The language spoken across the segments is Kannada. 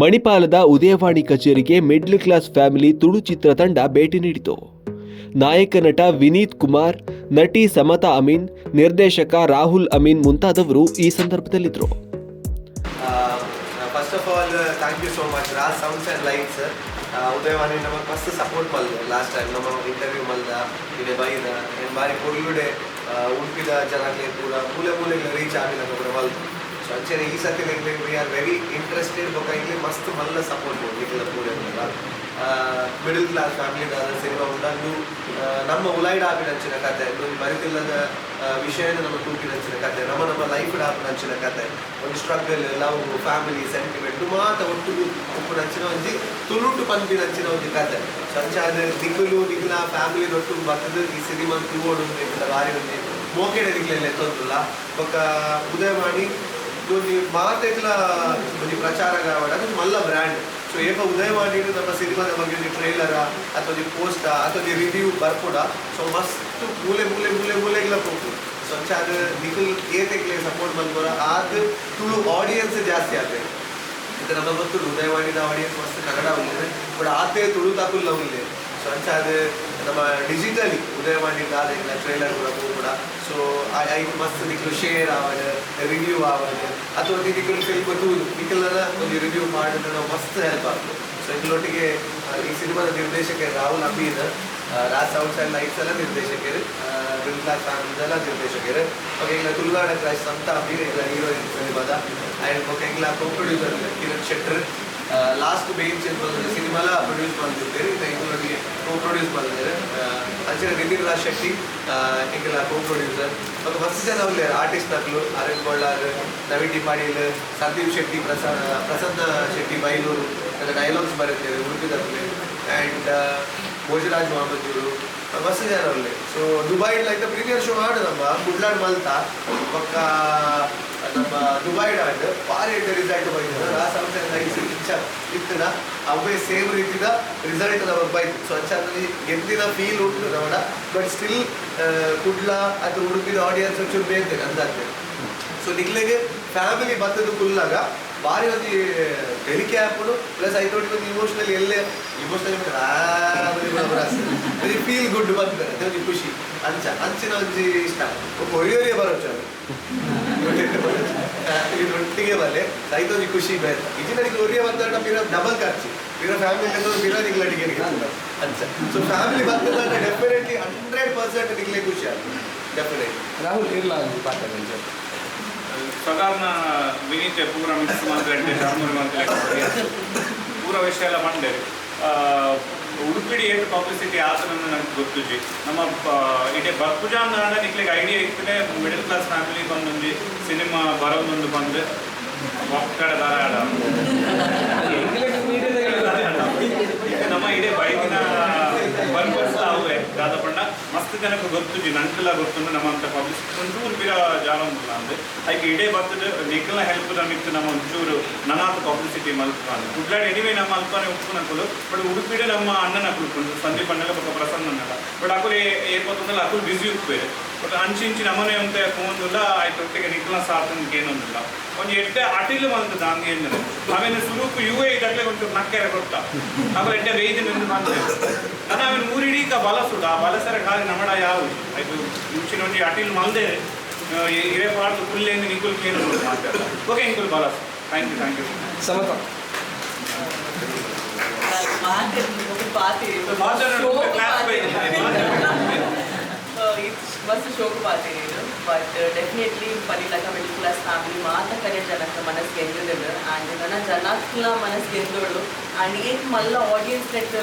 ಮಣಿಪಾಲದ ಉದಯವಾಣಿ ಕಚೇರಿಗೆ ಮಿಡ್ಲ್ ಕ್ಲಾಸ್ ಫ್ಯಾಮಿಲಿ ತುಳು ಚಿತ್ರತಂಡ ಭೇಟಿ ನೀಡಿತು. ನಾಯಕ ನಟ ವಿನೀತ್ ಕುಮಾರ್, ನಟಿ ಸಮತಾ ಅಮೀನ್, ನಿರ್ದೇಶಕ ರಾಹುಲ್ ಅಮೀನ್ ಮುಂತಾದವರು ಈ ಸಂದರ್ಭದಲ್ಲಿದ್ದರು. First of all thank you so much Raj sounds and lights Udayavani ನಮಗೆ ಫಸ್ಟ್ ಸಪೋರ್ಟ್ ಮಲ್ದ ಲಾಸ್ಟ್ ಟೈಮ್ ನಮ್ಮ ಇಂಟರ್ವ್ಯೂ ಮಲ್ದ ಇದೆ ಬೈದ ಏನು ಬಾರಿ ಕೊಡುಗಡೆ ಉಡುಪಿದ ಜನಕ್ಕೆ ಕೂಡ ಮೂಲೆ ಮೂಲೆಗೆ ರೀಚ್ ಆಗಿಲ್ಲ ನಮ್ಮ ಮಲ್ದು ಅಂಚೆನೆ ಈ ಸತಿ ವಿ ಆರ್ ವೆರಿ ಇಂಟ್ರೆಸ್ಟೆಡ್ ಇಲ್ಲಿ ಮಸ್ತ್ ಮಲ್ಲ ಸಪೋರ್ಟ್ ಕೊಡ್ಲಿಕ್ಕಿಲ್ಲ ಪೂರೆ ಮಿಡಲ್ ಕ್ಲಾಸ್ ಫ್ಯಾಮಿಲಿ ಸಿನಿಮಾ ಉಂಟು ನಮ್ಮ ಉಲೈಡ್ ಆಪಿನಂಚಿನ ಕತೆ. ಒಂದು ಬರಿತಿಲ್ಲದ ವಿಷಯನ ನಮ್ಮ ತೂಕಿನಂಚಿನ ಕತೆ. ನಮ್ಮ ನಮ್ಮ ಲೈಫ್ ಆಪಿನಂಚಿನ ಕತೆ. ಒಂದು ಸ್ಟ್ರಗಲ್ ಲವ್ ಫ್ಯಾಮಿಲಿ ಸೆಂಟಿಮೆಂಟ್ ಮಾತ ಒಟ್ಟು ಉಪ್ಪುನಂಚಿನ ಒಂಜಿ ತುಳುಟು ಪಂಪಿನಂಚಿನ ಒಂದು ಕತೆ. ಸಂಚಾರ ದಿಗ್ಗಲು ನಿಗ್ಲ ಫ್ಯಾಮಿಲಿ ಒಟ್ಟು ಬರ್ತದೆ ಈ ಸಿನಿಮಾ ತೂವೋಡು ಬಾರಿ ಒಂದು ಮೋಕೆಡ ದಿಗ್ಲೆಲ್ಲ ತೊಂದಿಲ್ಲ. ಬೊಕ್ಕ ಉದಯ ಒಂದು ಮಾತೆಗ್ಲ ಒಂದು ಪ್ರಚಾರ ಕಾವಡ ಅದು ಮಲ್ಲ ಬ್ರ್ಯಾಂಡ್ ಸೊ ಏಕ ಉದಯವಾಣಿ ನಮ್ಮ ಸಿನಿಮಾದ ಬಗ್ಗೆ ಟ್ರೈಲರ ಅಥವಾ ಒಂದು ಪೋಸ್ಟ ಅಥವಾ ಒಂದು ರಿವ್ಯೂ ಬರ್ಪುಡ ಸೊ ಮಸ್ತ್ ಮೂಲೆ ಮೂಲೆ ಮೂಲೆ ಮೂಲೆಗಳ ಹೋಗ್ತು ಸೊ ಅದು ನಿಖಿಲ್ ಏತೆಗ್ಲೆ ಸಪೋರ್ಟ್ ಬಂದ್ಬೋರ ಆದ ತುಳು ಆಡಿಯನ್ಸ್ ಜಾಸ್ತಿ ಆಗ್ತದೆ ಇದು ನಮ್ಮ ಗೊತ್ತು ಉದಯವಾಣಿದ ಆಡಿಯನ್ಸ್ ಮಸ್ತ್ ಕನ್ನಡ ಉಳ್ಳಿದೆ ಬಟ್ ಆತೆ ತುಳು ತಾಕುಲ್ಲ ಸೊ ಅಂತ ಅದು ನಮ್ಮ ಡಿಜಿಟಲಿ ಉದಯವಾಣಿದ ಆದ ಟ್ರೈಲರ್ ಕೂಡ ಕೂಡ ಸೊ ಐದು ಮಸ್ತ್ ನಿಕ್ಕಲು ಶೇರ್ ಆವಾಗ ರಿವ್ಯೂ ಆವಾಗ ಅಥವಾ ನಿಕ್ಕಲು ಫಿಲ್ಮ್ ತೂದು ನಿಖಲನ ಒಂದು ರಿವ್ಯೂ ಮಾಡಿದ್ರೆ ನಾವು ಮಸ್ತ್ ಹೆಲ್ಪ್ ಆಗ್ತದೆ ಸೊ ಇದರೊಟ್ಟಿಗೆ ಈ ಸಿನಿಮಾದ ನಿರ್ದೇಶಕ Rahul Amin Raj sounds and lights ಎಲ್ಲ ನಿರ್ದೇಶಕರು ಬಿಲ್ಲಾ ಖಾನ್ ಎಲ್ಲ ನಿರ್ದೇಶಕರು. ಓಕೆ ಇಲ್ಲ ತುಲ್ಗಾಡ ಕ್ರಾಶ್ ಸಂತ ಅಮೀರ್ ಇಲ್ಲ ಹೀರೋಯಿನ್ ಸಿನಿಮಾದ ಆ್ಯಂಡ್ ಓಕೆ ಇಲ್ಲ co producer Kiran Shettar last bench ಪೋಲೊಂಡ ಸಿನಿಮಾಲ ಪ್ರೊಡ್ಯೂಸ್ ಮಾಡ್ತಿರ್ತೀರಿ ಇದರೊಟ್ಟಿಗೆ ಕೋ ಪ್ರೊಡ್ಯೂಸ್ ಮಾಡಿದ್ದಾರೆ ಅಂಚಿನ ನಿತಿನ್ ರಾಜ್ ಶೆಟ್ಟಿ ಹಿಂಗೆಲ್ಲ ಕೋ ಪ್ರೊಡ್ಯೂಸರ್ ಮತ್ತು ಹೊಸ ಜನ ಆರ್ಟಿಸ್ಟ್ ನಕಲು ಅರವಿಂದ್ ಕೊಳ್ಳಾರ್ ನವೀನ್ ಡಿ ಪಾಟೀಲ್ ಸಂದೀಪ್ ಶೆಟ್ಟಿ ಪ್ರಸಾದ್ ಪ್ರಸನ್ನ ಶೆಟ್ಟಿ, ಬೈಲೂರು ಡೈಲಾಗ್ಸ್ ಬರುತ್ತೆ ಉಡುಪಿದಲ್ಲಿ ಆ್ಯಂಡ್ ಭೋಜರಾಜ್ ಮಹಮ್ಮದ್ ಇವರು ಮಸ್ತ್ ಜನ ಅವ್ಲೆ so Dubai like premiere show ಆಡು ನಮ್ಮ ಗುಡ್ಲಾಡ್ ಮಲ್ತಾ. ಪಕ್ಕ, ನಮ್ಮ ದುಬೈ ಆಡ್ ಭಾರಿ ರಿಸಲ್ಟ್ ಬೈತಾರೆ ಆ ಸಂಸ್ಥೆ ಇಚ್ಛ ಇತ್ತದ ಅವೇ ಸೇಮ್ ರೀತಿದ ರಿಸಲ್ಟ್ ನಮಗೆ ಬೈತು ಸೊ ಅಂಚಾದಲ್ಲಿ ಗೆದ್ದಿನ ಫೀಲ್ ಉಂಟು ನಮ್ಮಡ ಬಟ್ ಸ್ಟಿಲ್ ಕುಡ್ಲ ಅಥವಾ ಉಡುಪಿದ ಆಡಿಯನ್ಸ್ ಒಂಚೂರು ಬೇರ್ತೇನೆ ಅಂದಾಜೆ ಸೊ ನಿಗ್ಲೆಗೆ ಫ್ಯಾಮಿಲಿ ಬಂದದ್ದು ಫುಲ್ಲಾಗ ಭಾರಿ ಒಂದು ಬೆರಿಕೆ ಹಾಕ್ಬಿಡು ಪ್ಲಸ್ ಐದೊಟ್ಟಿಗೆ ಒಂದು ಇಮೋಷನಲ್ ಎಲ್ಲೇ ಇಮೋಷನಲ್ ವೆರಿ ಫೀಲ್ ಗುಡ್ ಬಂದ ಅದೇ ಒಂದು ಖುಷಿ. ಅಂಚ ಅಂಚಿನ ಒಂಜಿ ಇಷ್ಟ. ಒಯ್ಯೋರಿಗೆ ಬರೋಚು ಇದು ಒಟ್ಟಿಗೆ ಬರಲೆ. ಒಂಜಿ ಖುಷಿ ಬೇರೆ. ಇಜಿನರಿಗೆ ಒರಿಯ ಬಂದಾಗ ಪಿರ ಡಬಲ್ ಖರ್ಚು. ಪಿರ ಫ್ಯಾಮಿಲಿ ಪಿರ ನಿಗ್ಲ ಟಿಕೆಟ್ ಅಂಚ ಸೊ ಫ್ಯಾಮಿಲಿ ಬಂದಾಗ ಡೆಫಿನೆಟ್ಲಿ ಹಂಡ್ರೆಡ್ ಪರ್ಸೆಂಟ್ ನಿಗ್ಲೆ ಖುಷಿ ಆಗ್ತದೆ. ಡೆಫಿನೆಟ್ಲಿ ರಾಹುಲ್, ಇರ್ಲಾ ಪಾಠ ಸಾಧಾರಣ ವಿನೀತ್ ಪೂರ ಮಿಕ್ಸ್ మాట్లాడితే ಮಾತಾಡ್ತೆ ಪೂರ ವಿಷಯ ಎಲ್ಲ ಮಂಡೇರಿ ಉಡುಪಿಡಿ ಏಟ್ ಪಬ್ಲಿಸಿಟಿ ಆತನನ್ನು ನನಗೆ ಗೊತ್ತುಜಿ ನಮ್ಮ ಇಡೀ ಬರ್ಪುಜಾನ್ ಅಂದ ನಿಕ್ಲಿಗೆ ಐಡಿಯಾ ಇರ್ತದೆ ಮಿಡಲ್ ಕ್ಲಾಸ್ ಫ್ಯಾಮಿಲಿ ಬಂದೊಂದು ಸಿನಿಮಾ ಬರೋದೊಂದು ಬಂದು. ಒಕ್ಕಡ ಧಾರಾಳ. ನಮ್ಮ ಇಡೀ ಬೈಕಿನ ಬರ್ಪರ್ಸ್ ಅವೇ ದಾದಪಂಡ ಮಸ್ತ್ ಜನಕ್ಕೆ ಗೊತ್ತುಜಿ ನಂಟೆಲ್ಲ ಗೊತ್ತುಂಡು ನಮ್ಮಂತ ಪಬ್ಲಿಷ್ ಒಂಚೂರು ಬಿರ ಜಾಲ ಉಂಟು ಅಂದ್ರೆ. ಐಕ್ ಇಡೇ ಬರ್ತದೆ ನಿಖಲ್ನ ಹೆಲ್ಪ್ ನಮಿತ್ತು ನಮ್ಮ ಒಂಚೂರು ನನಾತ್ ಪಬ್ಲಿಸಿಟಿ ಮಲ್ಪಾನೆ ಕುಡ್ಲಾಡ್ ಎನಿವೇ ನಮ್ಮ ಅಲ್ಪಾನೆ ಉಪ್ಪು ನಕಲು ಬಟ್ ಉಡುಪಿಡೆ ನಮ್ಮ ಅಣ್ಣನ ಕುಳ್ಕೊಂಡು ಸಂದೀಪ್ ಅಣ್ಣಗ ಪಕ್ಕ ಪ್ರಸನ್ನ ಬಟ್ ಅಕುಲು ಏರ್ಪತ್ತಂದ್ರೆ ಅಕುಲು ಬಿಸಿ ಉಪ್ಪೇರೆ ಬಟ್ ಅಂಚಿ ಇಂಚಿನ ನಮ್ಮನೆ ಅಂತ ಫೋನ್ದುಲ್ಲ ಆಯ್ತು ಒಟ್ಟಿಗೆ ನಿಕ್ಲನ ಸಾತನ್ಗೆ ಏನೊಂದಿಲ್ಲ. ಒಂದು ಎಡ್ಡೆ ಅಟಿಲ್ ಬಂತು ಹಂಗೆ ಏನಿದೆ ಆಮೇಲೆ ಸುರೂಪು ಯು ಎ ಇದಕ್ಕೆ ಒಂದು ನಕ್ಕೆರೆ ಕೊಟ್ಟ. ಆಮೇಲೆ ಎಡ್ಡೆ ವೇದಿ ನಿಂದು ಬಂದ. ನಾನು ಆಮೇಲೆ ಮೂರಿಡೀಕ ಬಲ ಸುಡ ಆ ಬಲಸರ ಕಾಲ ನಮಡ ಯಾವ ಆಯ್ತು ಮುಂಚಿನ ಒಂದು ಅಟಿಲ್ ಮಲ್ದೆ ಇರೇ ಪಾಡ್ದು ಕುಲ್ಲೇಂದು ನಿಂಕುಲ್ ಕೇನು ಮಾತಾಡ ಓಕೆ ಇಂಕುಲ್ ಬಲ ಥ್ಯಾಂಕ್ ಯು ಥ್ಯಾಂಕ್ ಯು ಸಮತ ಮಸ್ತ್ ಶೋಕವಾಗ್ತಿರೋದು ಬಟ್ ಡೆಫಿನೆಟ್ಲಿ ಪಡಿಲಕ ಮಿಡ್ಲ್ ಕ್ಲಾಸ್ ಫ್ಯಾಮಿಲಿ ಮಾತ ಕರೆ ಜನಕ್ಕೆ ಮನಸ್ಸು ಗೆದ್ದಿದ್ರು ಆ್ಯಂಡ್ ನನ್ನ ಜನಕ್ಕೆಲ್ಲ ಮನಸ್ಸು ಗೆದ್ದೋಳು ಆ್ಯಂಡ್ ಏಕ್ ಮಲ್ಲ ಆಡಿಯನ್ಸ್ ನೆಟ್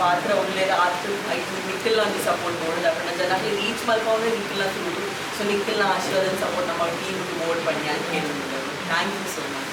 ಪಾತ್ರ ಒಳ್ಳೇದು ಆತು ಐದು ನಿಕ್ಕಿಲ್ಲ ಅಂತ ಸಪೋರ್ಟ್ ಮಾಡೋದು ಅಪ್ಪ ಜನಕ್ಕೆ ಈಚ್ ಮಲ್ಕೊಂಡು ನಿಕ್ಕಿಲ್ಲ ಅಂತ ಸೊ ನಿಕ್ಕಿಲ್ಲ ಆಶೀರ್ವಾದ ಸಪೋರ್ಟ್ ನಮ್ಮ ಟೀಮ್ ಓಡ್ ಬನ್ನಿ ಅಂತ ಹೇಳಿದ್ರು ಥ್ಯಾಂಕ್ ಯು ಸೊ ಮಚ್